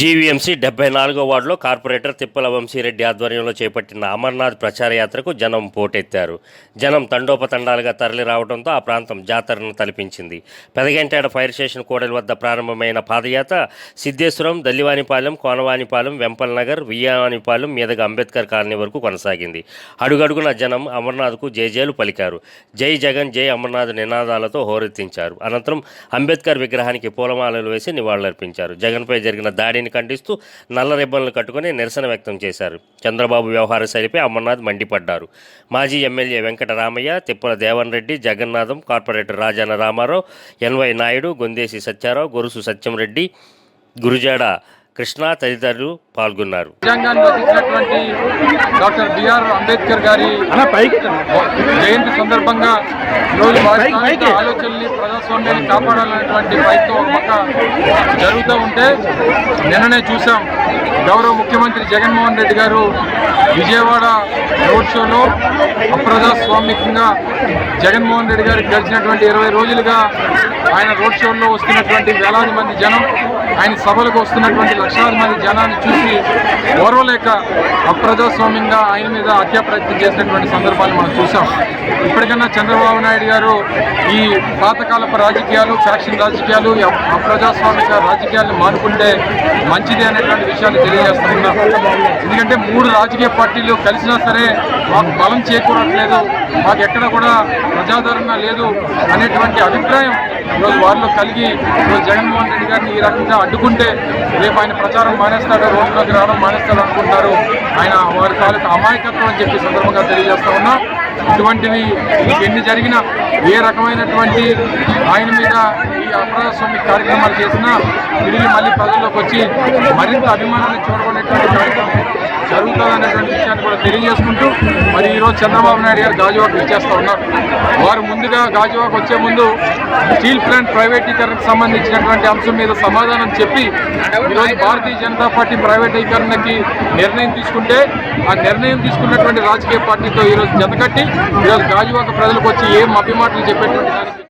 GVMC డెబ్బై నాలుగో వార్డులో కార్పొరేటర్ తిప్పల వంశీరెడ్డి ఆధ్వర్యంలో చేపట్టిన అమర్నాథ్ ప్రచార యాత్రకు జనం పోటెత్తారు. జనం తండోపతండాలుగా తరలి రావడంతో ఆ ప్రాంతం జాతరను తలపించింది. పెదగంటేడ ఫైర్ స్టేషన్ కోడలి వద్ద ప్రారంభమైన పాదయాత్ర సిద్ధేశ్వరం దల్లివానిపాలెం కోనవానిపాలెం వెంపల్ నగర్ వియ్యవానిపాలెం మీదుగా అంబేద్కర్ కాలనీ వరకు కొనసాగింది. అడుగడుగున జనం అమర్నాథ్కు జయజయలు పలికారు. జై జగన్ జై అమర్నాథ్ నినాదాలతో హోరెత్తించారు. అనంతరం అంబేద్కర్ విగ్రహానికి పూలమాలలు వేసి నివాళులర్పించారు. జగన్పై జరిగిన దాడిని ఖండిస్తూ నల్ల రిబ్బన్లు కట్టుకుని నిరసన వ్యక్తం చేశారు. చంద్రబాబు వ్యవహార శైలిపై అమర్నాథ్ మండిపడ్డారు. మాజీ MLA Venkataramaiah Tippala Devan Reddy Jagannatham corporator Rajana Ramarao N Y Naidu Gondesi Satyarao Gorusu Satyamreddy Gurajada Krishna తదితరులు పాల్గొన్నారు. డాక్టర్ బిఆర్ అంబేద్కర్ గారి జయంతి సందర్భంగా ఈరోజు ఆలోచనల్ని ప్రజాస్వామ్యాన్ని కాపాడాలనేటువంటి ప్రయత్నం ఒక పక్క జరుగుతూ ఉంటే నిన్ననే చూసాం. గౌరవ ముఖ్యమంత్రి జగన్మోహన్ రెడ్డి గారు విజయవాడ రోడ్ షోలో అప్రజాస్వామికంగా జగన్మోహన్ రెడ్డి గారికి గడిచినటువంటి ఇరవై రోజులుగా ఆయన రోడ్ షోల్లో వస్తున్నటువంటి వేలాది మంది జనం ఆయన సభలకు వస్తున్నటువంటి లక్షలాది మంది జనాన్ని చూసి ఓర్వలేక అప్రజాస్వామ్యంగా ఆయన మీద హత్యా ప్రయత్నం చేసినటువంటి సందర్భాలు మనం చూసాం ఇప్పటికన్నా చంద్రబాబు నాయుడు గారు ఈ పాతకాలపు రాజకీయాలు ఫ్యాక్షన్ రాజకీయాలు అప్రజాస్వామిక రాజకీయాలను మానుకుంటే మంచిది అనేటువంటి విషయాలు తెలియజేస్తున్నాం ఎందుకంటే మూడు రాజకీయ పార్టీలు కలిసినా సరే మాకు బలం చేకూరట్లేదు. మాకు ఎక్కడ కూడా ప్రజాదరణ లేదు అనేటువంటి అభిప్రాయం ఈరోజు వారిలో కలిగి ఈరోజు జగన్మోహన్ రెడ్డి గారిని ఈ రకంగా అడ్డుకుంటే రేపు ఆయన ప్రచారం మానేస్తాడు రోడ్లోకి రావడం మానేస్తాడు అనుకుంటారు ఆయన వారి తాలూకు అమాయకత్వం అని చెప్పి సందర్భంగా తెలియజేస్తా ఉన్నా. ఇటువంటివి ఎన్ని జరిగినా ఏ రకమైనటువంటి ఆయన మీద ఈ అప్రజాస్వామిక కార్యక్రమాలు చేసినా తిరిగి మళ్ళీ ప్రజల్లోకి వచ్చి మరింత అభిమానాన్ని చూడబడేటువంటి కార్యక్రమం జరుగుతుందనేటువంటి విషయాన్ని కూడా తెలియజేసుకుంటూ మరి ఈరోజు చంద్రబాబు నాయుడు గారు గాజువాకు ఇచ్చేస్తూ ఉన్నారు. వారు ముందుగా గాజువాకు వచ్చే ముందు స్టీల్ ప్లాంట్ ప్రైవేటీకరణకు సంబంధించినటువంటి అంశం మీద సమాధానం చెప్పి ఈరోజు భారతీయ జనతా పార్టీ ప్రైవేటీకరణకి నిర్ణయం తీసుకుంటే ఆ నిర్ణయం తీసుకున్నటువంటి రాజకీయ పార్టీతో ఈరోజు జతకట్టి ఈరోజు గాజువాక ప్రజలకు వచ్చి ఏం అభిమాటలు చెప్పేటువంటి దానికి